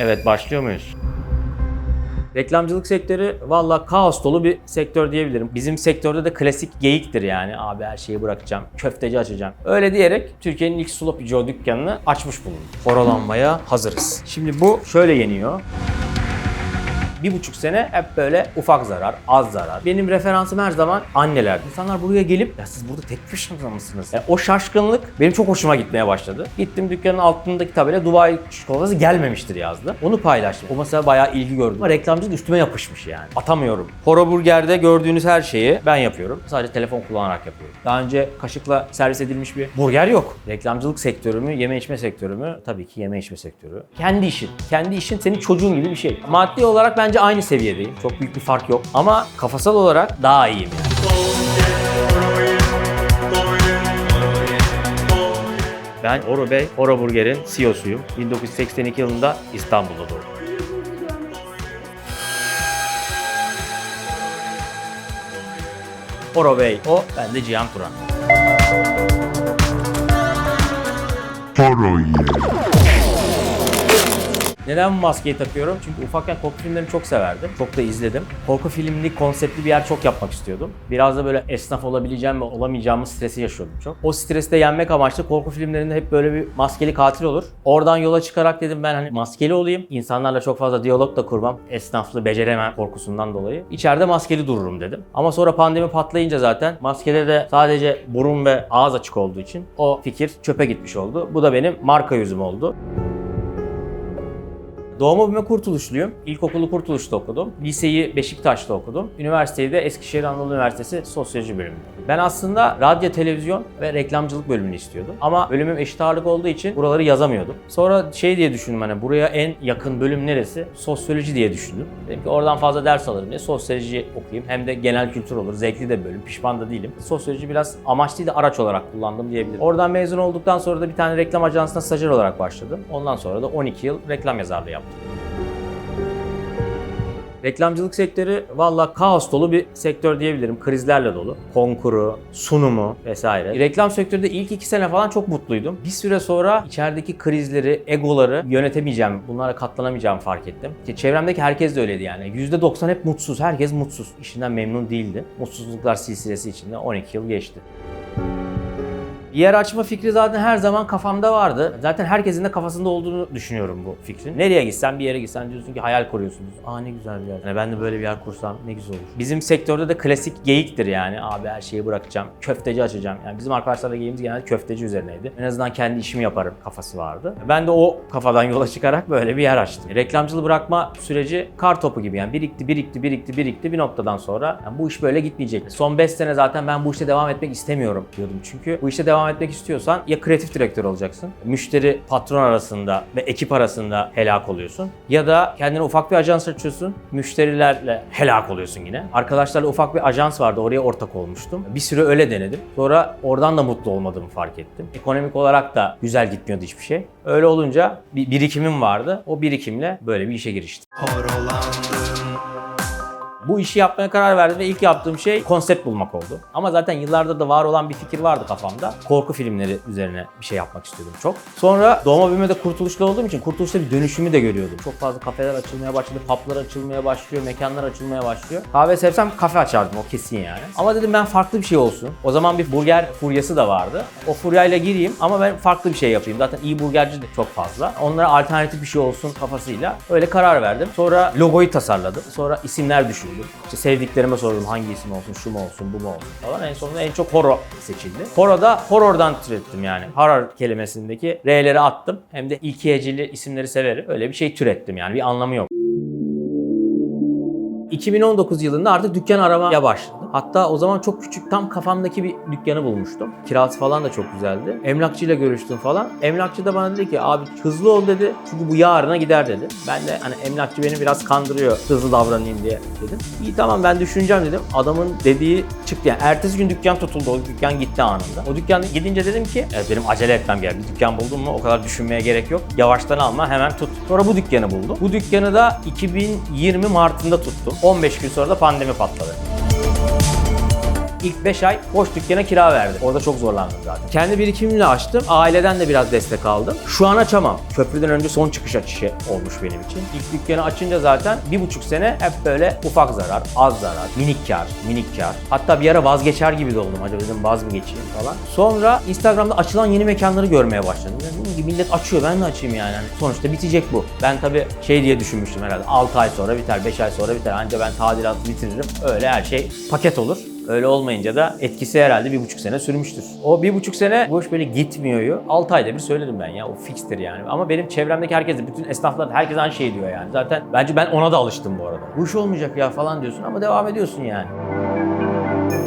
Evet başlıyor muyuz? Reklamcılık sektörü valla kaos dolu bir sektör diyebilirim. Bizim sektörde de klasik geyiktir yani. Abi her şeyi bırakacağım, köfteci açacağım. Öyle diyerek Türkiye'nin ilk Joe dükkanını açmış bulundum. Horolanmaya hazırız. Şimdi bu şöyle yeniyor. Bir buçuk sene hep böyle ufak zarar, az zarar. Benim referansım her zaman anneler. İnsanlar buraya gelip ya siz burada tek başınıza mısınız? Yani o şaşkınlık benim çok hoşuma gitmeye başladı. Gittim dükkanın altındaki tabela Dubai çikolatası gelmemiştir yazdı. Onu paylaştım. O mesela bayağı ilgi gördü. Ama reklamcılık üstüme yapışmış yani. Atamıyorum. Horo Burger'de gördüğünüz her şeyi ben yapıyorum. Sadece telefon kullanarak yapıyorum. Daha önce kaşıkla servis edilmiş bir burger yok. Reklamcılık sektörü mü, yeme içme sektörü mü? Tabii ki yeme içme sektörü. Kendi işin. Kendi işin senin çocuğun gibi bir şey. Maddi olarak bence aynı seviyedeyim. Çok büyük bir fark yok. Ama kafasal olarak daha iyiyim yani. Ben Oro Bey, Oro Burger'in CEO'suyum. 1982 yılında İstanbul'da doğdum. Oro Bey o, ben de Cihan Turan. Horoye. Neden bu maskeyi takıyorum? Çünkü ufakken korku filmlerini çok severdim. Çok da izledim. Korku filmli konseptli bir yer çok yapmak istiyordum. Biraz da böyle esnaf olabileceğim ve olamayacağımı stresi yaşıyordum çok. O stresi de yenmek amaçlı korku filmlerinde hep böyle bir maskeli katil olur. Oradan yola çıkarak dedim ben hani maskeli olayım. İnsanlarla çok fazla diyalog da kurmam. Esnaflı beceremem korkusundan dolayı. İçeride maskeli dururum dedim. Ama sonra pandemi patlayınca zaten maskede de sadece burun ve ağız açık olduğu için o fikir çöpe gitmiş oldu. Bu da benim marka yüzüm oldu. Doğma büyüme Kurtuluşluyum. İlkokulu Kurtuluş'ta okudum. Liseyi Beşiktaş'ta okudum. Üniversiteyi de Eskişehir Anadolu Üniversitesi Sosyoloji bölümünde. Ben aslında radyo, televizyon ve reklamcılık bölümünü istiyordum. Ama bölümüm eşit ağırlık olduğu için buraları yazamıyordum. Sonra şey diye düşündüm hani buraya en yakın bölüm neresi? Sosyoloji diye düşündüm. Dedim ki oradan fazla ders alırım diye sosyoloji okuyayım. Hem de genel kültür olur. Zevkli de bölüm. Pişman da değilim. Sosyoloji biraz amaç değil de araç olarak kullandım diyebilirim. Oradan mezun olduktan sonra da bir tane reklam ajansına stajyer olarak başladım. Ondan sonra da 12 yıl reklam yazarlığı yaptım. Reklamcılık sektörü valla kaos dolu bir sektör diyebilirim. Krizlerle dolu. Konkuru, sunumu vesaire. Reklam sektöründe ilk iki sene falan çok mutluydum. Bir süre sonra içerideki krizleri, egoları yönetemeyeceğim, bunlara katlanamayacağımı fark ettim. İşte çevremdeki herkes de öyleydi yani. %90 hep mutsuz, herkes mutsuz. İşinden memnun değildi. Mutsuzluklar silsilesi içinde 12 yıl geçti. Yer açma fikri zaten her zaman kafamda vardı. Zaten herkesin de kafasında olduğunu düşünüyorum bu fikrin. Nereye gitsen bir yere gitsen diyorsun ki hayal kuruyorsunuz. Aa ne güzel bir yer. Yani ben de böyle bir yer kursam ne güzel olur. Bizim sektörde de klasik geyiktir yani. Abi her şeyi bırakacağım. Köfteci açacağım. Yani bizim arkadaşlarla geyimiz genelde köfteci üzerineydi. En azından kendi işimi yaparım kafası vardı. Ben de o kafadan yola çıkarak böyle bir yer açtım. Reklamcılığı bırakma süreci kar topu gibi yani birikti birikti birikti birikti bir noktadan sonra yani bu iş böyle gitmeyecek. Son 5 sene zaten ben bu işte devam etmek istemiyorum diyordum. Çünkü bu işte devam etmek istiyorsan ya kreatif direktör olacaksın. Müşteri patron arasında ve ekip arasında helak oluyorsun. Ya da kendine ufak bir ajans açıyorsun. Müşterilerle helak oluyorsun yine. Arkadaşlarla ufak bir ajans vardı. Oraya ortak olmuştum. Bir süre öyle denedim. Sonra oradan da mutlu olmadığımı fark ettim. Ekonomik olarak da güzel gitmiyordu hiçbir şey. Öyle olunca bir birikimim vardı. O birikimle böyle bir işe giriştim. Bu işi yapmaya karar verdim ve ilk yaptığım şey konsept bulmak oldu. Ama zaten yıllardır da var olan bir fikir vardı kafamda. Korku filmleri üzerine bir şey yapmak istiyordum çok. Sonra doğma büyüme de kurtuluşta olduğum için kurtuluşta bir dönüşümü de görüyordum. Çok fazla kafeler açılmaya başladı, publar açılmaya başlıyor, mekanlar açılmaya başlıyor. Kahve sevsem kafe açardım o kesin yani. Ama dedim ben farklı bir şey olsun. O zaman bir burger furyası da vardı. O furyayla gireyim ama ben farklı bir şey yapayım. Zaten iyi burgerci de çok fazla. Onlara alternatif bir şey olsun kafasıyla öyle karar verdim. Sonra logoyu tasarladım. Sonra isimler düşündüm. İşte sevdiklerime sordum hangi isim olsun, şu mu olsun, bu mu olsun falan. En sonunda en çok horo seçildi. Horo da horror'dan türettim yani. Horror kelimesindeki R'leri attım. Hem de ilk heceli isimleri severim. Öyle bir şey türettim yani. Bir anlamı yok. 2019 yılında artık dükkan aramaya başladım. Hatta o zaman çok küçük tam kafamdaki bir dükkanı bulmuştum. Kirası falan da çok güzeldi. Emlakçıyla görüştüm falan. Emlakçı da bana dedi ki abi hızlı ol dedi. Çünkü bu yarına gider dedi. Ben de hani emlakçı beni biraz kandırıyor hızlı davranayım diye dedim. İyi tamam ben düşüneceğim dedim. Adamın dediği çıktı yani. Ertesi gün dükkan tutuldu. O dükkan gitti anında. O dükkan gidince dedim ki evet benim acele etmem gerek. Dükkan buldum mu o kadar düşünmeye gerek yok. Yavaştan alma hemen tut. Sonra bu dükkanı buldum. Bu dükkanı da 2020 Mart'ında tuttum. 15 gün sonra da pandemi patladı. İlk 5 ay boş dükkana kira verdim. Orada çok zorlandım zaten. Kendi birikimimle açtım. Aileden de biraz destek aldım. Şu an açamam. Köprüden önce son çıkış açışı olmuş benim için. İlk dükkanı açınca zaten bir buçuk sene hep böyle ufak zarar, az zarar, minik kar, minik kar. Hatta bir ara vazgeçer gibi de oldum. Acaba dedim vaz mı geçeyim falan. Sonra Instagram'da açılan yeni mekanları görmeye başladım. Dedim ki millet açıyor ben de açayım yani. Hani sonuçta bitecek bu. Ben tabii şey diye düşünmüştüm herhalde. 6 ay sonra biter, 5 ay sonra biter. Anca ben tadilatı bitiririm. Öyle her şey paket olur. Öyle olmayınca da etkisi herhalde bir buçuk sene sürmüştür. O bir buçuk sene bu iş böyle gitmiyor. 6 ayda bir söyledim ben ya o fikstir yani. Ama benim çevremdeki herkes de bütün esnaflar herkes aynı şey diyor yani. Zaten bence ben ona da alıştım bu arada. Bu iş olmayacak ya falan diyorsun ama devam ediyorsun yani.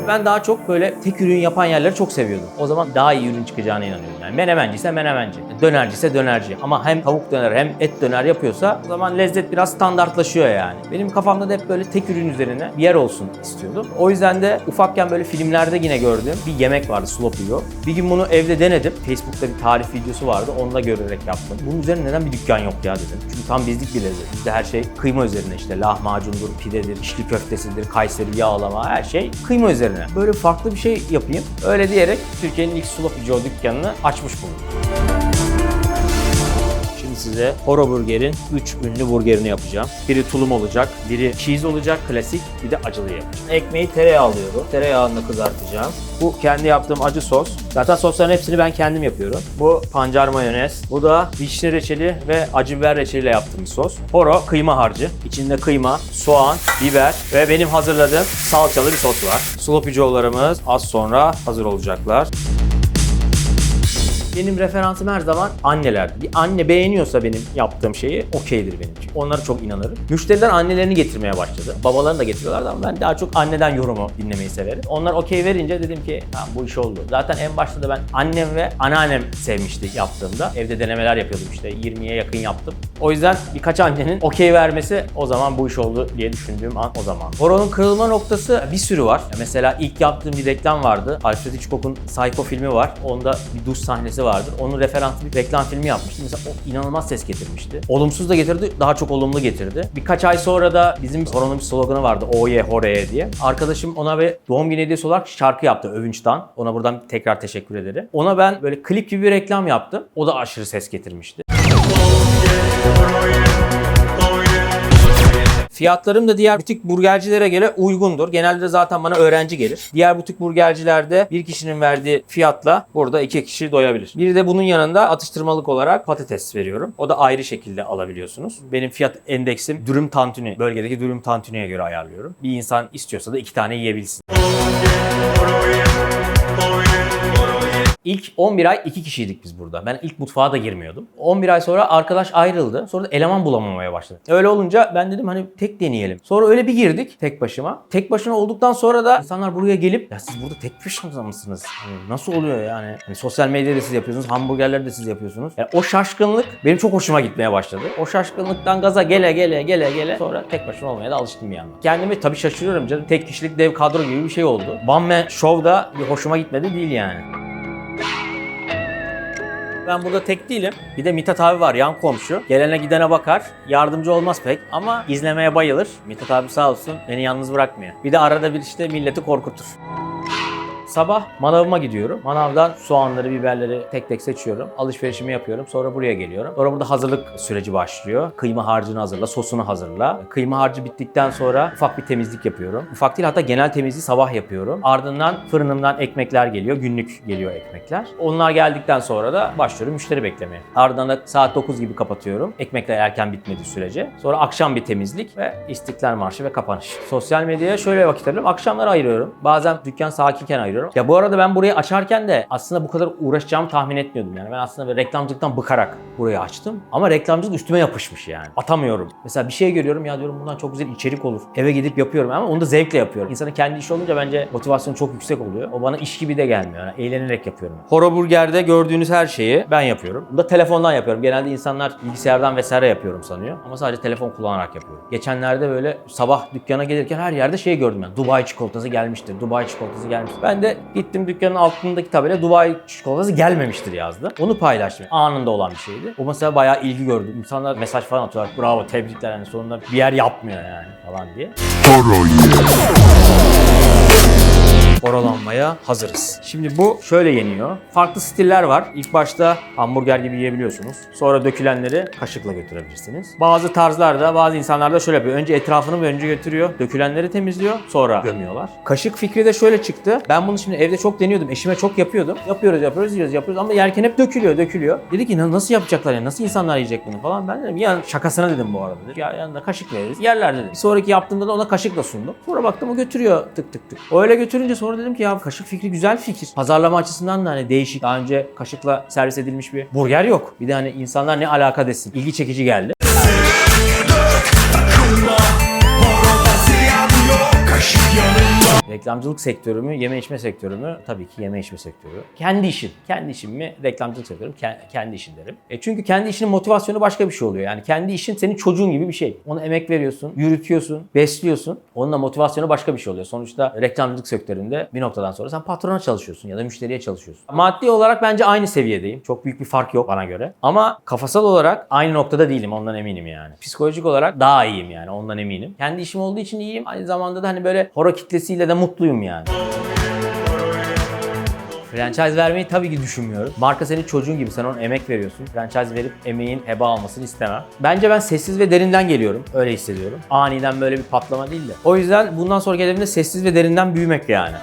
Ben daha çok böyle tek ürün yapan yerleri çok seviyordum. O zaman daha iyi ürün çıkacağına inanıyorum. Yani menemenci ise menemenci, dönerci ise dönerci. Ama hem tavuk döner hem et döner yapıyorsa o zaman lezzet biraz standartlaşıyor yani. Benim kafamda da hep böyle tek ürün üzerine bir yer olsun istiyordum. O yüzden de ufakken böyle filmlerde yine gördüğüm bir yemek vardı sloppy yo. Bir gün bunu evde denedim. Facebook'ta bir tarif videosu vardı. Onu da görerek yaptım. Bunun üzerine neden bir dükkan yok ya dedim. Çünkü tam bizlik bir lezzet. Bizde her şey kıyma üzerine işte lahmacundur, pidedir, içli köftesidir, Kayseri yağlama her şey kıyma üzerine. Böyle farklı bir şey yapayım. Öyle diyerek Türkiye'nin ilk Joe dükkanını açmış buldum. Size Horo Burger'in 3 ünlü burgerini yapacağım. Biri tulum olacak, biri cheese olacak, klasik, bir de acılı yapacağım. Ekmeği tereyağı alıyorum. Tereyağında kızartacağım. Bu kendi yaptığım acı sos. Zaten sosların hepsini ben kendim yapıyorum. Bu pancar mayonez. Bu da vişne reçeli ve acı biber reçeliyle yaptığım sos. Horo kıyma harcı. İçinde kıyma, soğan, biber ve benim hazırladığım salçalı bir sos var. Sloppy Joe'larımız az sonra hazır olacaklar. Benim referansım her zaman anneler. Bir anne beğeniyorsa benim yaptığım şeyi okeydir benim için. Onlara çok inanırım. Müşteriler annelerini getirmeye başladı. Babalarını da getiriyorlardı ama ben daha çok anneden yorumu dinlemeyi severim. Onlar okey verince dedim ki bu iş oldu. Zaten en başta da ben annem ve anneannem sevmişti yaptığımda. Evde denemeler yapıyordum işte 20'ye yakın yaptım. O yüzden birkaç annenin okey vermesi o zaman bu iş oldu diye düşündüğüm an o zaman. Horonun kırılma noktası bir sürü var. Mesela ilk yaptığım bir reklam vardı. Alfred Hitchcock'un Psycho filmi var. Onda bir duş sahnesi vardır. Onun referanslı bir reklam filmi yapmıştım. Mesela o inanılmaz ses getirmişti. Olumsuz da getirdi, daha çok olumlu getirdi. Birkaç ay sonra da bizim Horonun bir sloganı vardı. Oye Hore'ye diye. Arkadaşım ona bir doğum günü hediyesi olarak şarkı yaptı Övünç'ten. Ona buradan tekrar teşekkür ederim. Ona ben böyle klip gibi bir reklam yaptım. O da aşırı ses getirmişti. Fiyatlarım da diğer butik burgercilere göre uygundur. Genelde zaten bana öğrenci gelir. Diğer butik burgercilerde bir kişinin verdiği fiyatla burada iki kişi doyabilir. Bir de bunun yanında atıştırmalık olarak patates veriyorum. O da ayrı şekilde alabiliyorsunuz. Benim fiyat endeksim dürüm tantuni. Bölgedeki dürüm tantuniye göre ayarlıyorum. Bir insan istiyorsa da iki tane yiyebilsin. İlk 11 ay iki kişiydik biz burada. Ben ilk mutfağa da girmiyordum. 11 ay sonra arkadaş ayrıldı. Sonra da eleman bulamamaya başladı. Öyle olunca ben dedim hani tek deneyelim. Sonra öyle bir girdik tek başıma. Tek başına olduktan sonra da insanlar buraya gelip ya siz burada tek başına mısınız? Hani nasıl oluyor yani? Hani sosyal medyada siz yapıyorsunuz, hamburgerleri de siz yapıyorsunuz. Yani o şaşkınlık benim çok hoşuma gitmeye başladı. O şaşkınlıktan gaza gele gele gele gele sonra tek başına olmaya da alıştım bir yandan. Kendimi tabii şaşırıyorum canım. Tek kişilik dev kadro gibi bir şey oldu. One Man Show'da bir hoşuma gitmedi değil yani. Ben burada tek değilim. Bir de Mithat abi var yan komşu. Gelene gidene bakar. Yardımcı olmaz pek ama izlemeye bayılır. Mithat abi sağ olsun beni yalnız bırakmıyor. Bir de arada bir işte milleti korkutur. Sabah manavıma gidiyorum. Manavdan soğanları, biberleri tek tek seçiyorum. Alışverişimi yapıyorum. Sonra buraya geliyorum. Sonra burada hazırlık süreci başlıyor. Kıyma harcını hazırla, sosunu hazırla. Kıyma harcı bittikten sonra ufak bir temizlik yapıyorum. Ufak değil hatta genel temizliği sabah yapıyorum. Ardından fırınımdan ekmekler geliyor. Günlük geliyor ekmekler. Onlar geldikten sonra da başlıyorum müşteri beklemeye. Ardından da saat 9 gibi kapatıyorum. Ekmekler erken bitmediği sürece. Sonra akşam bir temizlik ve İstiklal Marşı ve kapanış. Sosyal medyaya şöyle vakit ayırıyorum. Akşamları ayırıyorum. Bazen dükkan sakinken ayırıyorum. Ya bu arada ben burayı açarken de aslında bu kadar uğraşacağımı tahmin etmiyordum yani. Ben aslında reklamcılıktan bıkarak burayı açtım. Ama reklamcılık üstüme yapışmış yani. Atamıyorum. Mesela bir şey görüyorum ya diyorum bundan çok güzel içerik olur. Eve gidip yapıyorum ama onu da zevkle yapıyorum. İnsanın kendi işi olunca bence motivasyonu çok yüksek oluyor. O bana iş gibi de gelmiyor. Yani eğlenerek yapıyorum. Horo Burger'de gördüğünüz her şeyi ben yapıyorum. Bunu da telefondan yapıyorum. Genelde insanlar bilgisayardan vesaire yapıyorum sanıyor. Ama sadece telefon kullanarak yapıyorum. Geçenlerde böyle sabah dükkana gelirken her yerde şey gördüm yani. Dubai çikolatası gelmiştir. Dubai çikolatası gelmiştir. Ben de gittim dükkanın altındaki tabela Dubai çikolatası gelmemiştir yazdı. Onu paylaştım. Anında olan bir şeydi. O mesela bayağı ilgi gördü. İnsanlar mesaj falan atıyorlar. Bravo tebrikler yani sonunda bir yer yapmıyor yani falan diye. Horolanmaya hazırız. Şimdi bu şöyle yeniyor. Farklı stiller var. İlk başta hamburger gibi yiyebiliyorsunuz. Sonra dökülenleri kaşıkla götürebilirsiniz. Bazı tarzlarda bazı insanlar da şöyle yapıyor. Önce etrafını önce götürüyor. Dökülenleri temizliyor. Sonra gömüyorlar. Kaşık fikri de şöyle çıktı. Ben bunu şimdi evde çok deniyordum. Eşime çok yapıyordum. Yapıyoruz yapıyoruz yiyoruz yapıyoruz ama yerken hep dökülüyor dökülüyor. Dedi ki "Na- nasıl yapacaklar ya? Nasıl insanlar yiyecek bunu falan. Ben dedim ya şakasına dedim bu arada. Dedi. Ya yanında kaşık veririz. Yerler dedim. Bir sonraki yaptığımda da ona kaşıkla sundum. Sonra baktım o götürüyor tık tık tık. O öyle götürünce sonra dedim ki ya kaşık fikri güzel fikir. Pazarlama açısından da hani değişik. Daha önce kaşıkla servis edilmiş bir burger yok. Bir de hani insanlar ne alaka desin. İlgi çekici geldi. Reklamcılık sektörü mü, yeme içme sektörü mü? Tabii ki yeme içme sektörü. Kendi işin. Kendi işim mi? Reklamcılık sektörü? Ke- kendi işin derim. E çünkü kendi işinin motivasyonu başka bir şey oluyor. Yani kendi işin senin çocuğun gibi bir şey. Ona emek veriyorsun, yürütüyorsun, besliyorsun. Onunla motivasyonu başka bir şey oluyor. Sonuçta reklamcılık sektöründe bir noktadan sonra sen patrona çalışıyorsun ya da müşteriye çalışıyorsun. Maddi olarak bence aynı seviyedeyim. Çok büyük bir fark yok bana göre. Ama kafasal olarak aynı noktada değilim ondan eminim yani. Psikolojik olarak daha iyiyim yani ondan eminim. Kendi işim olduğu için iyiyim. Aynı zamanda da hani böyle horo kitlesiyle de mutluyum yani. Franchise vermeyi tabii ki düşünmüyorum. Marka senin çocuğun gibi sen ona emek veriyorsun. Franchise verip emeğin heba almasını istemem. Bence ben sessiz ve derinden geliyorum. Öyle hissediyorum. Aniden böyle bir patlama değil de. O yüzden bundan sonraki hedefim de sessiz ve derinden büyümek yani.